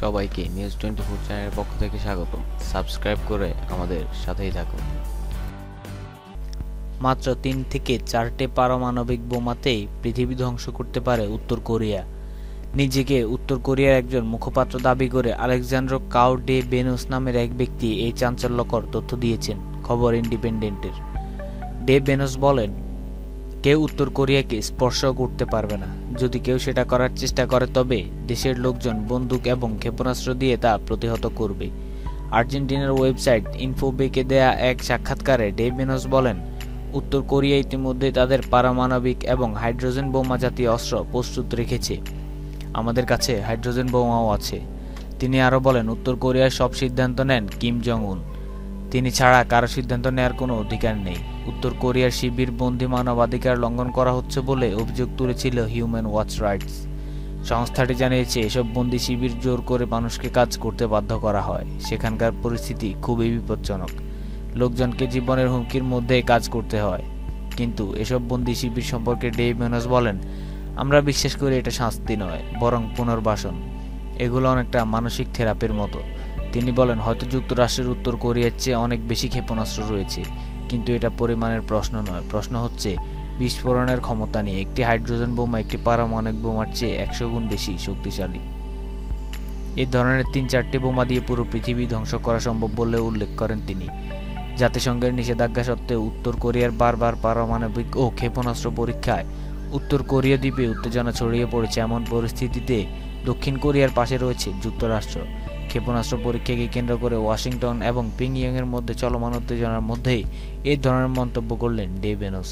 সবাইকে news twenty four চ্যানেলের পক্ষ থেকে স্বাগত সাবস্ক্রাইব করে আমাদের সাথেই থাকুন। মাত্র তিন থেকে চারটে পারমাণবিক বোমাতেই পৃথিবী ধ্বংস করতে পারে উত্তর কোরিয়া। নিজেকে উত্তর কোরিয়ার একজন মুখপাত্র দাবি করে আলেকজান্ড্রো কাউ ডে বেনুস নামের এক ব্যক্তি এই চাঞ্চল্যকর তথ্য দিয়েছেন খবর ইন্ডিপেন্ডেন্টের। ডে বেনুস বলেন কেউ উত্তর কোরিয়াকে স্পর্শ করতে পারবে না। যদি কেউ সেটা করার চেষ্টা করে, তবে দেশের লোকজন বন্দুক এবং ক্ষেপণাস্ত্র দিয়ে তা প্রতিহত করবে। আর্জেন্টিনার ওয়েবসাইট ইনফোবেকে দেয়া এক সাক্ষাৎকারে ডে বেনস বলেন, উত্তর কোরিয়া ইতিমধ্যে তাদের পারমাণবিক এবং হাইড্রোজেন বোমা জাতীয় অস্ত্র প্রস্তুত রেখেছে। আমাদের কাছে হাইড্রোজেন বোমাও আছে। তিনি আরও বলেন, উত্তর কোরিয়ার সব সিদ্ধান্ত নেন কিম জং উন তিনি ছাড়া কারও সিদ্ধান্ত নেওয়ার কোনো অধিকার নেই। উত্তর কোরিয়ার শিবির বন্দি মানবাধিকার লঙ্ঘন করা হচ্ছে বলে অভিযোগ তুলেছিল হিউম্যান ওয়াচ রাইটস সংস্থাটি জানিয়েছে, এসব বন্দি শিবির জোর করে মানুষকে কাজ করতে বাধ্য করা হয়। সেখানকার পরিস্থিতি খুবই বিপজ্জনক। লোকজনকে জীবনের হুমকির মধ্যে কাজ করতে হয়। কিন্তু এসব বন্দি শিবির সম্পর্কে ডেভ মেনস বলেন, আমরা বিশ্বাস করি এটা শাস্তি নয়, বরং পুনর্বাসন। এগুলো অনেকটা মানসিক থেরাপির মতো। তিনি বলেন, হয়তো যুক্তরাষ্ট্রের উত্তর কোরিয়ার চেয়ে অনেক বেশি ক্ষেপণাস্ত্র রয়েছে। কিন্তু এটা পরিমাণের প্রশ্ন নয়। প্রশ্ন হচ্ছে, বিস্ফোরণের ক্ষমতা নিয়ে একটি হাইড্রোজেন বোমা একটি পারমাণবিক বোমার চেয়ে একশো গুণ বেশি শক্তিশালী। এই ধরনের তিন চারটি বোমা দিয়ে পুরো পৃথিবী ধ্বংস করা সম্ভব বলে উল্লেখ করেন তিনি। জাতিসংঘের নিষেধাজ্ঞা সত্ত্বেও উত্তর কোরিয়ার বারবার পারমাণবিক ও ক্ষেপণাস্ত্র পরীক্ষায় উত্তর কোরিয়া দ্বীপে উত্তেজনা ছড়িয়ে পড়েছে এমন পরিস্থিতিতে দক্ষিণ কোরিয়ার পাশে রয়েছে যুক্তরাষ্ট্র। ক্ষেপণাস্ত্র পরীক্ষাকে কেন্দ্র করে ওয়াশিংটন এবং পিংইয়ংয়ের মধ্যে চলমান উত্তেজনার মধ্যেই এই ধরনের মন্তব্য করলেন ডে বেনস